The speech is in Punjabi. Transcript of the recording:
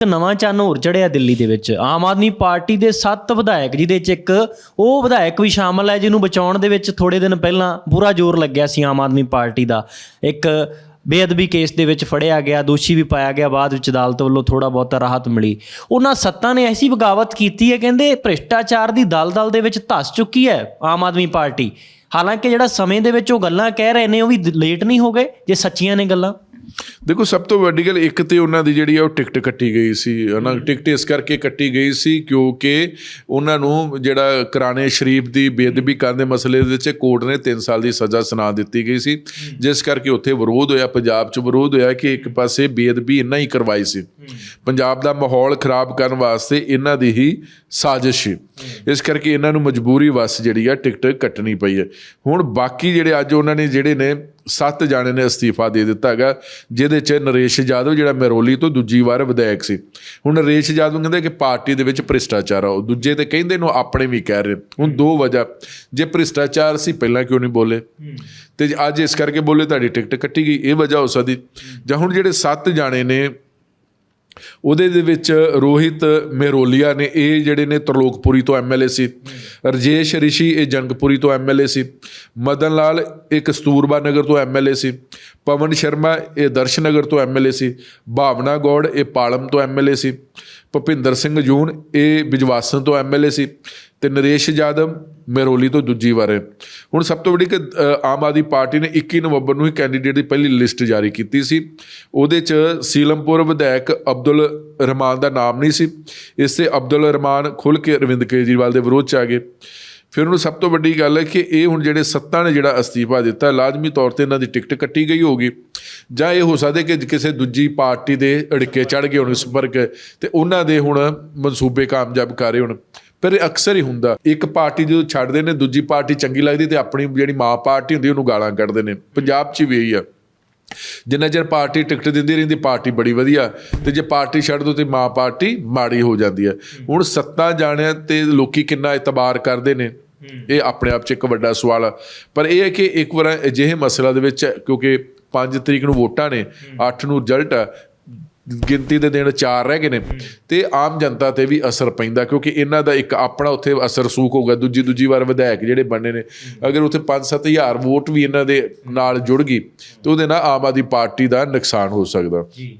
ਇੱਕ ਨਵਾਂ ਚੰਨ ਹੋਰ ਚੜਿਆ ਦਿੱਲੀ ਦੇ ਵਿੱਚ। ਆਮ ਆਦਮੀ ਪਾਰਟੀ ਦੇ 7 ਵਿਧਾਇਕ, ਜਿਹਦੇ ਚ ਇੱਕ ਉਹ ਵਿਧਾਇਕ ਵੀ ਸ਼ਾਮਲ ਹੈ, ਜਿਹਨੂੰ ਬਚਾਉਣ ਦੇ ਵਿੱਚ ਥੋੜੇ ਦਿਨ ਪਹਿਲਾਂ ਬੁਰਾ ਜ਼ੋਰ ਲੱਗਿਆ ਸੀ ਆਮ ਆਦਮੀ ਪਾਰਟੀ ਦਾ। ਇੱਕ ਬੇਅਦਬੀ ਕੇਸ ਦੇ ਵਿੱਚ ਫੜਿਆ ਗਿਆ, ਦੋਸ਼ੀ ਵੀ ਪਾਇਆ ਗਿਆ, ਬਾਅਦ ਵਿੱਚ ਅਦਾਲਤ ਵੱਲੋਂ ਥੋੜਾ ਬਹੁਤਾ ਰਾਹਤ ਮਿਲੀ। ਉਹਨਾਂ ਸੱਤਾਂ ਨੇ ਐਸੀ ਬਗਾਵਤ ਕੀਤੀ ਹੈ, ਕਹਿੰਦੇ ਭ੍ਰਿਸ਼ਟਾਚਾਰ ਦੀ ਦਲਦਲ ਦੇ ਵਿੱਚ ਧਸ ਚੁੱਕੀ ਹੈ ਆਮ ਆਦਮੀ ਪਾਰਟੀ। ਹਾਲਾਂਕਿ ਜਿਹੜਾ ਸਮੇਂ ਦੇ ਵਿੱਚ ਉਹ ਗੱਲਾਂ ਕਹਿ ਰਹੇ ਨੇ, ਉਹ ਵੀ ਲੇਟ ਨਹੀਂ ਹੋ ਗਏ, ਜੇ ਸੱਚੀਆਂ ਨੇ ਗੱਲਾਂ। ਦੇਖੋ, ਸਭ ਤੋਂ ਵੱਡੀ ਗੱਲ ਇੱਕ ਤੇ ਉਹਨਾਂ ਦੀ ਜਿਹੜੀ ਆ ਉਹ ਟਿਕਟ ਕੱਟੀ ਗਈ ਸੀ ਉਹਨਾਂ ਦੀ ਟਿਕਟ ਇਸ ਕਰਕੇ ਕੱਟੀ ਗਈ ਸੀ ਕਿਉਂਕਿ ਉਹਨਾਂ ਨੂੰ ਜਿਹੜਾ ਕੁਰਾਨੇ ਸ਼ਰੀਫ ਦੀ ਬੇਅਦਬੀ ਕਰਨ ਦੇ ਮਸਲੇ ਦੇ ਵਿੱਚ ਕੋਰਟ ਨੇ 3 ਸਾਲ ਦੀ ਸਜ਼ਾ ਸੁਣਾ ਦਿੱਤੀ ਗਈ ਸੀ। ਜਿਸ ਕਰਕੇ ਉੱਥੇ ਵਿਰੋਧ ਹੋਇਆ, ਪੰਜਾਬ 'ਚ ਵਿਰੋਧ ਹੋਇਆ ਕਿ ਇੱਕ ਪਾਸੇ ਬੇਅਦਬੀ ਇੰਨਾ ਹੀ ਕਰਵਾਈ ਸੀ। ਪੰਜਾਬ ਦਾ ਮਾਹੌਲ ਖਰਾਬ ਕਰਨ ਵਾਸਤੇ ਇਹਨਾਂ ਦੀ ਹੀ ਸਾਜ਼ਿਸ਼ ਸੀ। ਇਸ ਕਰਕੇ ਇਹਨਾਂ ਨੂੰ ਮਜਬੂਰੀ ਵਸ ਜਿਹੜੀ ਆ ਟਿਕਟ ਕੱਟਣੀ ਪਈ ਹੈ। ਹੁਣ ਬਾਕੀ ਜਿਹੜੇ ਅੱਜ ਉਹਨਾਂ ਨੇ ਜਿਹੜੇ ਨੇ ਸੱਤ ਜਾਣੇ ਨੇ ਅਸਤੀਫਾ ਦੇ ਦਿੱਤਾ ਹੈਗਾ, ਜਿਹਦੇ ਚ ਨਰੇਸ਼ ਯਾਦਵ ਜਿਹੜਾ ਮੈਰੋਲੀ ਤੋਂ ਦੂਜੀ ਵਾਰ ਵਿਧਾਇਕ ਸੀ। ਹੁਣ ਨਰੇਸ਼ ਯਾਦਵ ਕਹਿੰਦੇ ਕਿ ਪਾਰਟੀ ਦੇ ਵਿੱਚ ਭ੍ਰਿਸ਼ਟਾਚਾਰ ਆ, ਉਹ ਦੂਜੇ ਤੇ ਕਹਿੰਦੇ ਨੂੰ ਆਪਣੇ ਵੀ ਕਹਿ ਰਹੇ ਹੁਣ ਦੋ ਵਜ੍ਹਾ, ਜੇ ਭ੍ਰਿਸ਼ਟਾਚਾਰ ਸੀ, ਪਹਿਲਾਂ ਕਿਉਂ ਨਹੀਂ ਬੋਲੇ? ਤੇ ਅੱਜ ਇਸ ਕਰਕੇ ਬੋਲੇ, ਤੁਹਾਡੀ ਟਿਕਟ ਕੱਟੀ ਗਈ। ਇਹ ਵਜ੍ਹਾ ਹੋ ਸਕਦੀ ਜਾਂ ਹੁਣ ਜਿਹੜੇ ਸੱਤ ਜਾਣੇ ਨੇ ਉਹਦੇ ਦੇ ਵਿੱਚ ਰੋਹਿਤ ਮੇਰੋਲੀਆ ਨੇ, ਇਹ ਜਿਹੜੇ ਨੇ ਤਰਲੋਕਪੁਰੀ ਤੋਂ ਐਮਐਲਏ ਸੀ, ਰਜੇਸ਼ ਰਿਸ਼ੀ ਇਹ ਜੰਗਪੁਰੀ ਤੋਂ ਐਮਐਲਏ ਸੀ, ਮਦਨ ਲਾਲ ਇਹ ਕਸਤੂਰਬਾ ਨਗਰ ਤੋਂ ਐਮਐਲਏ ਸੀ, ਪਵਨ ਸ਼ਰਮਾ ਇਹ ਦਰਸ਼ਨਗਰ ਤੋਂ ਐਮਐਲਏ ਸੀ, ਭਾਵਨਾ ਗੌੜ ਇਹ ਪਾਲਮ ਤੋਂ ਐਮਐਲਏ ਸੀ ਭੁਪਿੰਦਰ ਸਿੰਘ ਜੂਨ, ਇਹ ਬਿਜਵਾਸਨ ਤੋਂ ਐਮਐਲਏ ਸੀ ਤੇ ਨਰੇਸ਼ ਯਾਦਵ ਮੈਰੋਲੀ ਤੋਂ ਦੂਜੀ ਵਾਰ ਹੈ। ਹੁਣ ਸਭ ਤੋਂ ਵੱਡੀ ਕਿ ਆਮ ਆਦਮੀ ਪਾਰਟੀ ਨੇ 21 ਨਵੰਬਰ ਨੂੰ ਹੀ ਕੈਂਡੀਡੇਟ ਦੀ ਪਹਿਲੀ ਲਿਸਟ ਜਾਰੀ ਕੀਤੀ ਸੀ। ਉਹਦੇ ਚ ਸੀਲਮਪੁਰ ਵਿਧਾਇਕ ਅਬਦੁਲ ਰਹਿਮਾਨ ਦਾ ਨਾਮ ਨਹੀਂ ਸੀ। ਇਸ ਤੇ ਅਬਦੁਲ ਰਹਿਮਾਨ ਖੁੱਲ ਕੇ ਅਰਵਿੰਦ ਕੇਜਰੀਵਾਲ ਦੇ ਵਿਰੋਧ ਚ ਆ ਗਏ। ਫਿਰ ਉਹਨੂੰ ਸਭ ਤੋਂ ਵੱਡੀ ਗੱਲ ਹੈ ਕਿ ਇਹ ਹੁਣ ਜਿਹੜੇ ਸੱਤਾ ਨੇ ਜਿਹੜਾ ਅਸਤੀਫਾ ਦਿੱਤਾ, ਲਾਜ਼ਮੀ ਤੌਰ ਤੇ ਇਹਨਾਂ ਦੀ ਟਿਕਟ ਕੱਟੀ ਗਈ ਹੋਗੀ ਜਾਂ ਇਹ ਹੋ ਸਕਦਾ ਕਿ ਕਿਸੇ ਦੂਜੀ ਪਾਰਟੀ ਦੇ ਅੜਕੇ ਚੜ ਗਏ ਹੋਣ ਸੰਪਰਕ ਤੇ ਉਹਨਾਂ ਦੇ ਹੁਣ ਮਨਸੂਬੇ ਕਾਮਯਾਬ ਕਰ ਰਹੇ ਹੁਣ। ਪਰ ਇਹ ਅਕਸਰ ਹੀ ਹੁੰਦਾ, ਇੱਕ ਪਾਰਟੀ ਜਦੋਂ ਛੱਡਦੇ ਨੇ, ਦੂਜੀ ਪਾਰਟੀ ਚੰਗੀ ਲੱਗਦੀ ਤੇ ਆਪਣੀ ਜਿਹੜੀ ਮਾਂ ਪਾਰਟੀ ਹੁੰਦੀ, ਉਹਨੂੰ ਗਾਲਾਂ ਕੱਢਦੇ ਨੇ। ਪੰਜਾਬ 'ਚ ਵੀ ਇਹੀ ਆ। ਜਿੰਨਾ ਚਿਰ ਪਾਰਟੀ ਟਿਕਟ ਦਿੰਦੀ ਰਹਿੰਦੀ, ਪਾਰਟੀ ਬੜੀ ਵਧੀਆ, ਤੇ ਜੇ ਪਾਰਟੀ ਛੱਡ ਦੋ ਤੇ ਮਾਂ ਪਾਰਟੀ ਮਾੜੀ ਹੋ ਜਾਂਦੀ ਹੈ ਹੁਣ ਸੱਤਾ ਜਾਣਿਆ ਤੇ ਲੋਕੀ ਕਿੰਨਾ ਇਤਬਾਰ ਕਰਦੇ ਨੇ, ਇਹ ਆਪਣੇ ਆਪ 'ਚ ਇੱਕ ਵੱਡਾ ਸਵਾਲ ਆ। ਪਰ ਇਹ ਹੈ ਕਿ ਇੱਕ ਵਾਰ ਅਜਿਹੇ ਮਸਲਾ ਦੇ ਵਿੱਚ, ਕਿਉਂਕਿ 5 ਤਰੀਕ ਨੂੰ ਵੋਟਾਂ ਨੇ 8 ਨੂੰ ਰਿਜ਼ਲਟ ਆ ਗਿਣਤੀ ਦੇ ਦਿਨ 4 ਰਹਿ ਗਏ ਨੇ। ਤੇ ਆਮ ਜਨਤਾ ਤੇ ਵੀ ਅਸਰ ਪੈਂਦਾ ਕਿਉਂਕਿ ਇਹਨਾਂ ਦਾ ਇੱਕ ਆਪਣਾ ਉੱਥੇ ਅਸਰ ਸੂਕ ਹੋਊਗਾ ਦੂਜੀ ਦੂਜੀ ਵਾਰ ਵਿਧਾਇਕ ਜਿਹੜੇ ਬਣਨੇ ਨੇ ਅਗਰ ਉੱਥੇ 5-7000 ਵੋਟ ਵੀ ਇਹਨਾਂ ਦੇ ਨਾਲ ਜੁੜ ਗਈ ਤੇ ਉਹਦੇ ਨਾਲ ਆਮ ਆਦਮੀ ਪਾਰਟੀ ਦਾ ਨੁਕਸਾਨ ਹੋ ਸਕਦਾ। ਜੀ।